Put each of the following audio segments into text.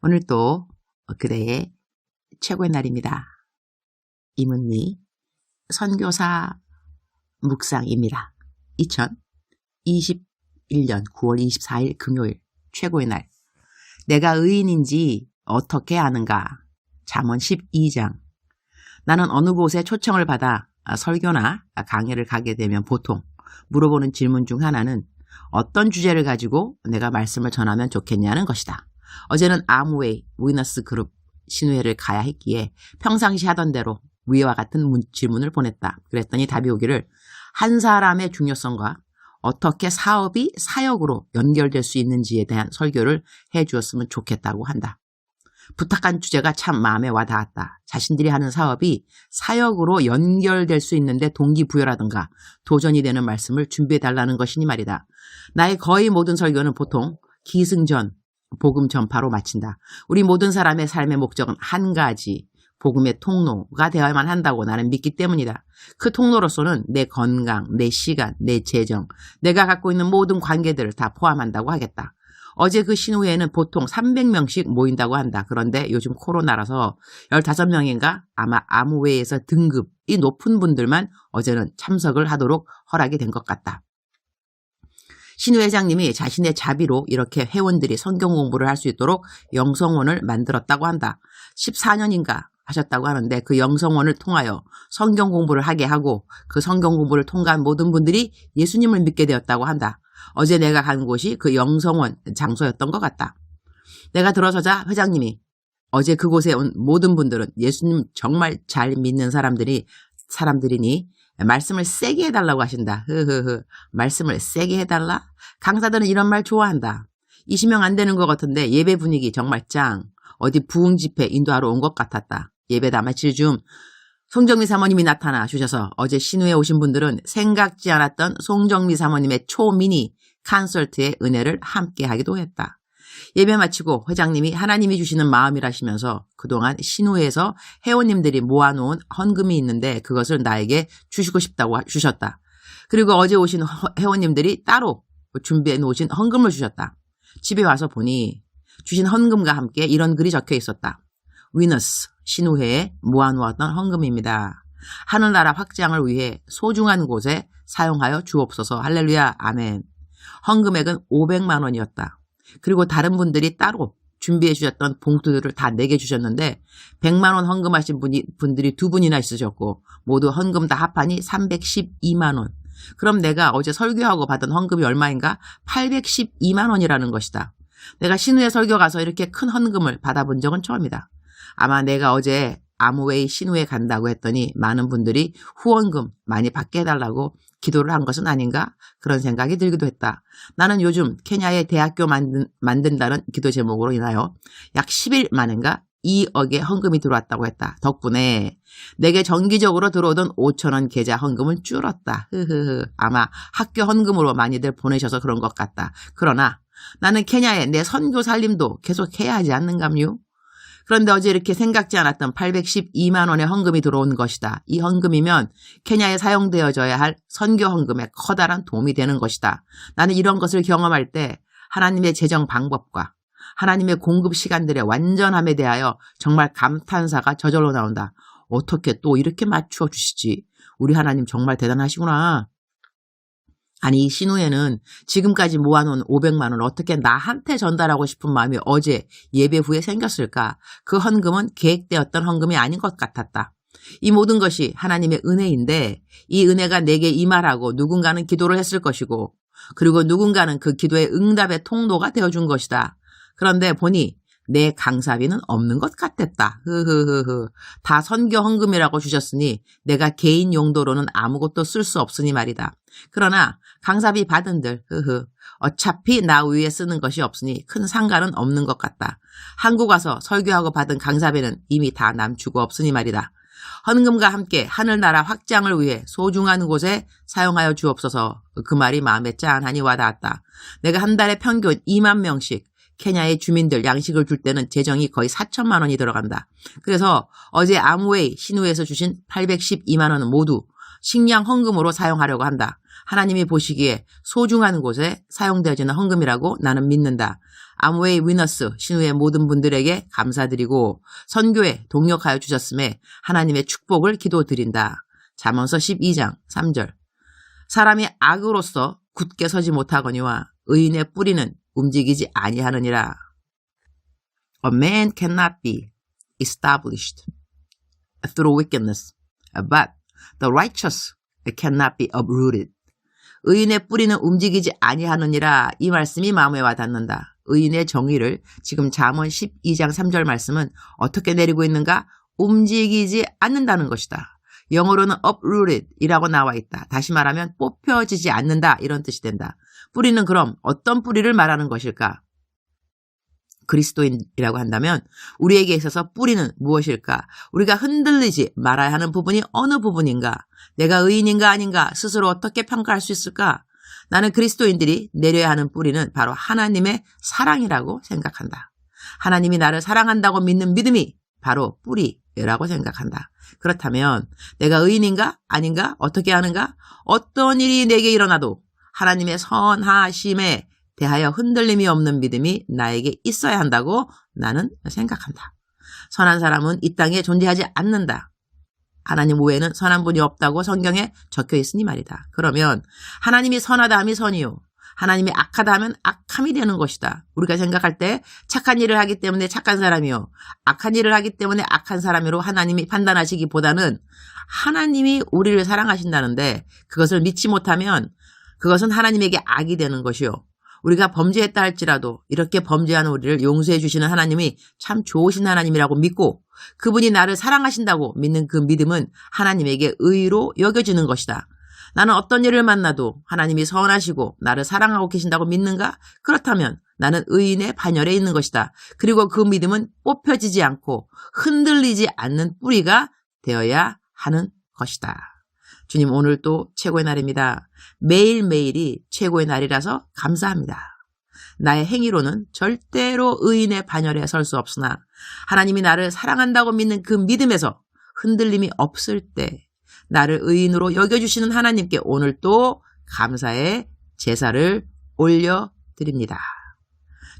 오늘 또 그대의 최고의 날입니다. 이문미 선교사 묵상입니다. 2021년 9월 24일 금요일 최고의 날. 내가 의인인지 어떻게 아는가? 잠언 12장. 나는 어느 곳에 초청을 받아 설교나 강의를 가게 되면 보통 물어보는 질문 중 하나는 어떤 주제를 가지고 내가 말씀을 전하면 좋겠냐는 것이다. 어제는 아무웨이 위너스 그룹 신우회를 가야 했기에 평상시 하던 대로 위와 같은 문, 질문을 보냈다. 그랬더니 답이 오기를 한 사람의 중요성과 어떻게 사업이 사역으로 연결될 수 있는지에 대한 설교를 해 주었으면 좋겠다고 한다. 부탁한 주제가 참 마음에 와 닿았다. 자신들이 하는 사업이 사역으로 연결될 수 있는데 동기부여라든가 도전이 되는 말씀을 준비해 달라는 것이니 말이다. 나의 거의 모든 설교는 보통 기승전, 복음 전파로 마친다. 우리 모든 사람의 삶의 목적은 한 가지, 복음의 통로가 되어야만 한다고 나는 믿기 때문이다. 그 통로로서는 내 건강, 내 시간, 내 재정, 내가 갖고 있는 모든 관계들을 다 포함한다고 하겠다. 어제 그 신우회에는 보통 300명씩 모인다고 한다. 그런데 요즘 코로나라서 15명인가 아마 아무회에서 등급이 높은 분들만 어제는 참석을 하도록 허락이 된 것 같다. 신우 회장님이 자신의 자비로 이렇게 회원들이 성경 공부를 할 수 있도록 영성원을 만들었다고 한다. 14년인가 하셨다고 하는데 그 영성원을 통하여 성경 공부를 하게 하고 그 성경 공부를 통과한 모든 분들이 예수님을 믿게 되었다고 한다. 어제 내가 간 곳이 그 영성원 장소였던 것 같다. 내가 들어서자 회장님이 어제 그곳에 온 모든 분들은 예수님 정말 잘 믿는 사람들이 사람들이니 말씀을 세게 해달라고 하신다. 흐흐흐. 말씀을 세게 해달라? 강사들은 이런 말 좋아한다. 20명 안 되는 것 같은데 예배 분위기 정말 짱. 어디 부흥 집회 인도하러 온 것 같았다. 예배다 마칠 중 송정미 사모님이 나타나 주셔서 어제 신우에 오신 분들은 생각지 않았던 송정미 사모님의 초미니 콘설트의 은혜를 함께 하기도 했다. 예배 마치고 회장님이 하나님이 주시는 마음이라시면서 그동안 신우에서 회원님들이 모아놓은 헌금이 있는데 그것을 나에게 주시고 싶다고 주셨다. 그리고 어제 오신 회원님들이 따로 준비해 놓으신 헌금을 주셨다. 집에 와서 보니 주신 헌금과 함께 이런 글이 적혀 있었다. 위너스 신우회에 모아놓았던 헌금입니다. 하늘나라 확장을 위해 소중한 곳에 사용하여 주옵소서 할렐루야 아멘. 헌금액은 500만 원이었다. 그리고 다른 분들이 따로 준비해 주셨던 봉투들을 다 내게 주셨는데 100만 원 헌금하신 분이, 분들이 두 분이나 있으셨고 모두 헌금 다 합하니 312만 원. 그럼 내가 어제 설교하고 받은 헌금이 얼마인가? 812만 원이라는 것이다. 내가 신우에 설교 가서 이렇게 큰 헌금을 받아본 적은 처음이다. 아마 내가 어제 아무웨이 신우에 간다고 했더니 많은 분들이 후원금 많이 받게 해달라고 기도를 한 것은 아닌가 그런 생각이 들기도 했다. 나는 요즘 케냐의 대학교 만든, 만든다는 기도 제목으로 인하여 약 11만인가 2억의 헌금이 들어왔다고 했다. 덕분에 내게 정기적으로 들어오던 5천원 계좌 헌금은 줄었다. 흐흐흐. 아마 학교 헌금으로 많이들 보내셔서 그런 것 같다. 그러나 나는 케냐에 내 선교 살림도 계속 해야 하지 않는감요? 그런데 어제 이렇게 생각지 않았던 812만 원의 헌금이 들어온 것이다. 이 헌금이면 케냐에 사용되어져야 할 선교 헌금에 커다란 도움이 되는 것이다. 나는 이런 것을 경험할 때 하나님의 재정 방법과 하나님의 공급 시간들의 완전함에 대하여 정말 감탄사가 저절로 나온다. 어떻게 또 이렇게 맞추어 주시지? 우리 하나님 정말 대단하시구나. 아니 이 신우에는 지금까지 모아놓은 500만 원을 어떻게 나한테 전달하고 싶은 마음이 어제 예배 후에 생겼을까? 그 헌금은 계획되었던 헌금이 아닌 것 같았다. 이 모든 것이 하나님의 은혜인데 이 은혜가 내게 임하라고 누군가는 기도를 했을 것이고 그리고 누군가는 그 기도의 응답의 통로가 되어준 것이다. 그런데 보니 내 강사비는 없는 것 같았다. 흐흐흐흐. 다 선교 헌금이라고 주셨으니 내가 개인 용도로는 아무것도 쓸 수 없으니 말이다. 그러나 강사비 받은들 흐흐. 어차피 나 위에 쓰는 것이 없으니 큰 상관은 없는 것 같다. 한국 와서 설교하고 받은 강사비는 이미 다 남주고 없으니 말이다. 헌금과 함께 하늘나라 확장을 위해 소중한 곳에 사용하여 주옵소서. 그 말이 마음에 짠하니 와닿았다. 내가 한 달에 평균 2만 명씩 케냐의 주민들 양식을 줄 때는 재정이 거의 4천만 원이 들어간다. 그래서 어제 아무웨이 신우에서 주신 812만 원은 모두 식량 헌금으로 사용하려고 한다. 하나님이 보시기에 소중한 곳에 사용되어지는 헌금이라고 나는 믿는다. 아무웨이 위너스 신우의 모든 분들에게 감사드리고 선교에 동력하여 주셨음에 하나님의 축복을 기도드린다. 잠언서 12장 3절 사람이 악으로서 굳게 서지 못하거니와 의인의 뿌리는 움직이지 아니하느니라. A man cannot be established through wickedness, but the righteous cannot be uprooted. 의인의 뿌리는 움직이지 아니하느니라 이 말씀이 마음에 와 닿는다. 의인의 정의를 지금 잠언 12장 3절 말씀은 어떻게 내리고 있는가? 움직이지 않는다는 것이다. 영어로는 uprooted 이라고 나와 있다. 다시 말하면 뽑혀지지 않는다 이런 뜻이 된다. 뿌리는 그럼 어떤 뿌리를 말하는 것일까? 그리스도인이라고 한다면 우리에게 있어서 뿌리는 무엇일까? 우리가 흔들리지 말아야 하는 부분이 어느 부분인가? 내가 의인인가 아닌가 스스로 어떻게 평가할 수 있을까? 나는 그리스도인들이 내려야 하는 뿌리는 바로 하나님의 사랑이라고 생각한다. 하나님이 나를 사랑한다고 믿는 믿음이 바로 뿌리라고 생각한다. 그렇다면 내가 의인인가 아닌가 어떻게 하는가 어떤 일이 내게 일어나도 하나님의 선하심에 대하여 흔들림이 없는 믿음이 나에게 있어야 한다고 나는 생각한다. 선한 사람은 이 땅에 존재하지 않는다. 하나님 외에는 선한 분이 없다고 성경에 적혀 있으니 말이다. 그러면 하나님이 선하다 함이 선이요. 하나님이 악하다 하면 악함이 되는 것이다. 우리가 생각할 때 착한 일을 하기 때문에 착한 사람이요. 악한 일을 하기 때문에 악한 사람으로 하나님이 판단하시기보다는 하나님이 우리를 사랑하신다는데 그것을 믿지 못하면 그것은 하나님에게 악이 되는 것이요. 우리가 범죄했다 할지라도 이렇게 범죄하는 우리를 용서해 주시는 하나님이 참 좋으신 하나님이라고 믿고 그분이 나를 사랑하신다고 믿는 그 믿음은 하나님에게 의로 여겨지는 것이다. 나는 어떤 일을 만나도 하나님이 선하시고 나를 사랑하고 계신다고 믿는가? 그렇다면 나는 의인의 반열에 있는 것이다. 그리고 그 믿음은 뽑혀지지 않고 흔들리지 않는 뿌리가 되어야 하는 것이다. 주님 오늘 또 최고의 날입니다. 매일매일이 최고의 날이라서 감사합니다. 나의 행위로는 절대로 의인의 반열에 설 수 없으나 하나님이 나를 사랑한다고 믿는 그 믿음에서 흔들림이 없을 때 나를 의인으로 여겨주시는 하나님께 오늘 또 감사의 제사를 올려드립니다.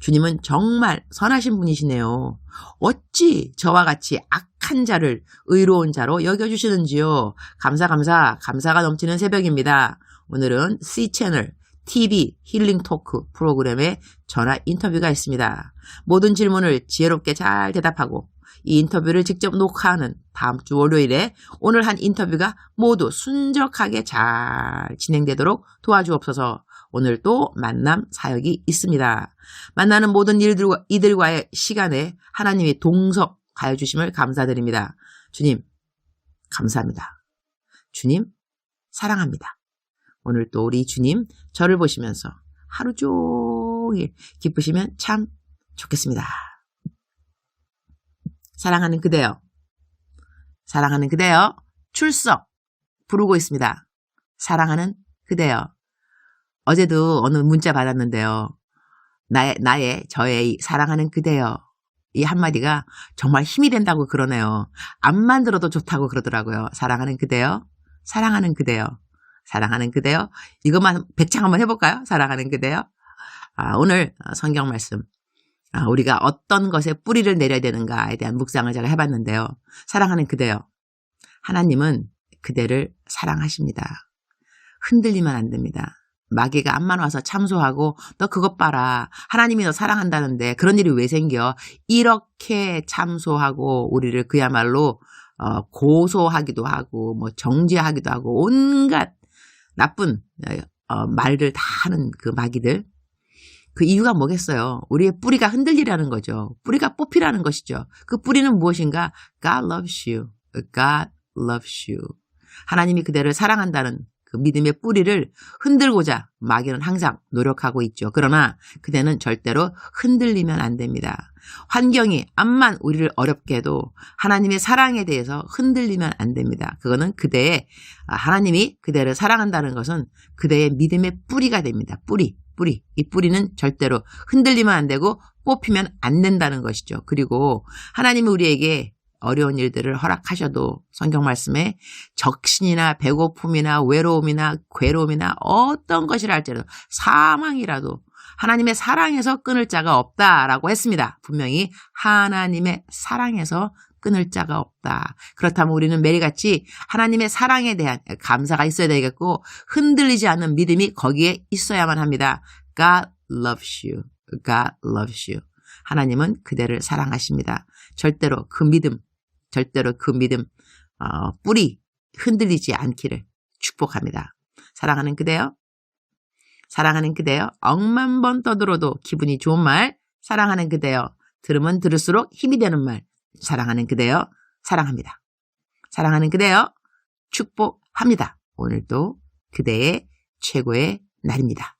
주님은 정말 선하신 분이시네요. 어찌 저와 같이 악한 자를 의로운 자로 여겨주시는지요. 감사, 감사, 감사가 넘치는 새벽입니다. 오늘은 C채널 TV 힐링 토크 프로그램에 전화 인터뷰가 있습니다. 모든 질문을 지혜롭게 잘 대답하고 이 인터뷰를 직접 녹화하는 다음 주 월요일에 오늘 한 인터뷰가 모두 순적하게 잘 진행되도록 도와주옵소서 오늘 또 만남 사역이 있습니다. 만나는 모든 일들과, 이들과의 시간에 하나님이 동석하여 주심을 감사드립니다. 주님, 감사합니다. 주님, 사랑합니다. 오늘 또 우리 주님 저를 보시면서 하루 종일 기쁘시면 참 좋겠습니다. 사랑하는 그대여. 사랑하는 그대여. 출석. 부르고 있습니다. 사랑하는 그대여. 어제도 어느 문자 받았는데요. 나의, 나의, 저의 사랑하는 그대여. 이 한마디가 정말 힘이 된다고 그러네요. 안 만 들어도 좋다고 그러더라고요. 사랑하는 그대여. 사랑하는 그대여. 사랑하는 그대여. 이것만 백창 한번 해볼까요? 사랑하는 그대여. 아, 오늘 성경 말씀 아, 우리가 어떤 것에 뿌리를 내려야 되는가에 대한 묵상을 제가 해봤는데요. 사랑하는 그대요. 하나님은 그대를 사랑하십니다. 흔들리면 안 됩니다. 마귀가 암만 와서 참소하고 너 그것 봐라. 하나님이 너 사랑한다는데 그런 일이 왜 생겨? 이렇게 참소하고 우리를 그야말로 어, 고소하기도 하고 뭐 정죄하기도 하고 온갖 나쁜 어, 말들 다 하는 그 마귀들 그 이유가 뭐겠어요? 우리의 뿌리가 흔들리라는 거죠. 뿌리가 뽑히라는 것이죠. 그 뿌리는 무엇인가? God loves you. God loves you. 하나님이 그대를 사랑한다는 그 믿음의 뿌리를 흔들고자 마귀는 항상 노력하고 있죠. 그러나 그대는 절대로 흔들리면 안 됩니다. 환경이 암만 우리를 어렵게 해도 하나님의 사랑에 대해서 흔들리면 안 됩니다. 그거는 그대의 아, 하나님이 그대를 사랑한다는 것은 그대의 믿음의 뿌리가 됩니다. 뿌리. 뿌리. 이 뿌리는 절대로 흔들리면 안 되고 뽑히면 안 된다는 것이죠. 그리고 하나님이 우리에게 어려운 일들을 허락하셔도 성경 말씀에 적신이나 배고픔이나 외로움이나 괴로움이나 어떤 것이라 할지라도 사망이라도 하나님의 사랑에서 끊을 자가 없다라고 했습니다. 분명히 하나님의 사랑에서 끊을 자가 없다. 그렇다면 우리는 매일같이 하나님의 사랑에 대한 감사가 있어야 되겠고 흔들리지 않는 믿음이 거기에 있어야만 합니다. God loves you. God loves you. 하나님은 그대를 사랑하십니다. 절대로 그 믿음, 절대로 그 믿음 어, 뿌리 흔들리지 않기를 축복합니다. 사랑하는 그대요. 사랑하는 그대요. 억만 번 떠들어도 기분이 좋은 말. 사랑하는 그대요. 들으면 들을수록 힘이 되는 말. 사랑하는 그대요. 사랑합니다. 사랑하는 그대요. 축복합니다. 오늘도 그대의 최고의 날입니다.